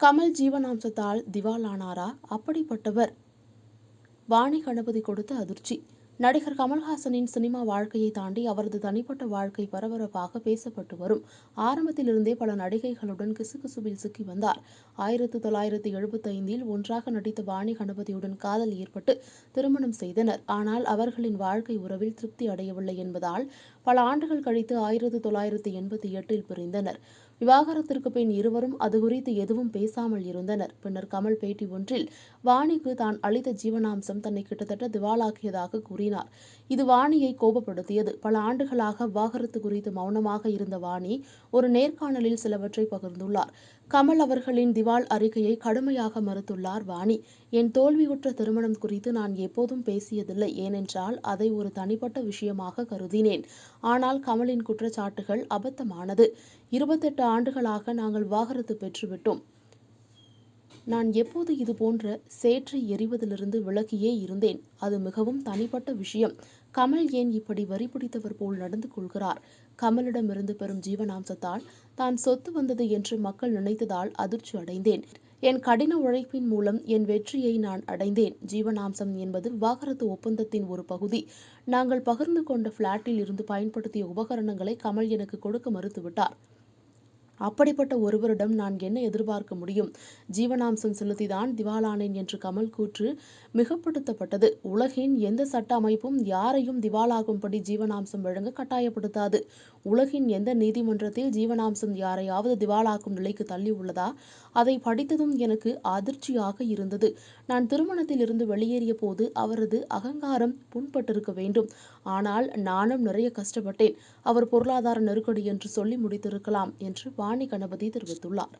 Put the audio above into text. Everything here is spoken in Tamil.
கமல் ஜீவனாம்சத்தால் திவாலானாரா? அப்படிப்பட்டவர். வாணி கணபதி கொடுத்த அதிர்ச்சி. நடிகர் கமல்ஹாசனின் சினிமா வாழ்க்கையை தாண்டி அவரது தனிப்பட்ட வாழ்க்கை பரபரப்பாக பேசப்பட்டு வரும். ஆரம்பத்திலிருந்தே பல நடிகைகளுடன் கிசுகிசுவில் சிக்கி வந்தார். ஆயிரத்து தொள்ளாயிரத்து எழுபத்தைந்தில் ஒன்றாக நடித்த வாணி கணபதியுடன் காதல் ஏற்பட்டு திருமணம் செய்தனர். ஆனால் அவர்களின் வாழ்க்கை உறவில் திருப்தி அடையவில்லை என்பதால் பல ஆண்டுகள் கழித்து ஆயிரத்து தொள்ளாயிரத்து எண்பத்தி எட்டில் பிரிந்தனர். விவாகரத்திற்கு பின் இருவரும் அது குறித்து எதுவும் பேசாமல் இருந்தனர். பின்னர் கமல் பேட்டி ஒன்றில் வாணிக்கு தான் அளித்த ஜீவனாம்சம் தன்னை கிட்டத்தட்ட திவாலாக்கியதாக கூறினார். இது வாணியை கோபப்படுத்தியது. பல ஆண்டுகளாக விவாகரத்து குறித்து மௌனமாக இருந்த வாணி ஒரு நேர்காணலில் சிலவற்றை பகிர்ந்துள்ளார். கமல் அவர்களின் திவால் அறிக்கையை கடுமையாக மறுத்துள்ளார் வாணி. என் தோல்வியுற்ற திருமணம் குறித்து நான் எப்போதும் பேசியதில்லை. ஏனென்றால் அதை ஒரு தனிப்பட்ட விஷயமாக கருதினேன். ஆனால் கமலின் குற்றச்சாட்டுகள் அபத்தமானது. இருபத்தெட்டு ஆண்டுகளாக நாங்கள் விவாகரத்து பெற்றுவிட்டோம். நான் எப்போது இது போன்ற சேற்றை எறிவதிலிருந்து விலகியே இருந்தேன். அது மிகவும் தனிப்பட்ட விஷயம். கமல் ஏன் இப்படி வரி பிடித்தவர் போல் நடந்து கொள்கிறார்? கமலிடமிருந்து பெறும் ஜீவனாம்சத்தால் தான் சொத்து வந்தது என்று மக்கள் நினைத்ததால் அதிர்ச்சி அடைந்தேன். என் கடின உழைப்பின் மூலம் என் வெற்றியை நான் அடைந்தேன். ஜீவனாம்சம் என்பது விவாகரத்து ஒப்பந்தத்தின் ஒரு பகுதி. நாங்கள் பகிர்ந்து கொண்ட பிளாட்டில் இருந்து பயன்படுத்திய உபகரணங்களை கமல் எனக்கு கொடுக்க மறுத்துவிட்டார். அப்படிப்பட்ட ஒருவரிடம் நான் என்ன எதிர்பார்க்க முடியும்? ஜீவனாம்சம் செலுத்திதான் திவாலானேன் என்று கமல் கூற்று மிகப்படுத்தப்பட்டது. உலகின் எந்த சட்ட அமைப்பும் யாரையும் திவாலாகும்படி ஜீவனாம்சம் வழங்க கட்டாயப்படுத்தாது. உலகின் எந்த நீதிமன்றத்தில் ஜீவனாம்சம் யாரையாவது திவாலாக்கும் நிலைக்கு தள்ளி உள்ளதா? அதை படித்ததும் எனக்கு அதிர்ச்சியாக இருந்தது. நான் திருமணத்தில் இருந்து வெளியேறிய போது அவரது அகங்காரம் புண்பட்டிருக்க வேண்டும். ஆனால் நானும் நிறைய கஷ்டப்பட்டேன். அவர் பொருளாதார நெருக்கடி என்று சொல்லி முடித்திருக்கலாம் என்று ஆணி கணபதி தெரிவித்துள்ளார்.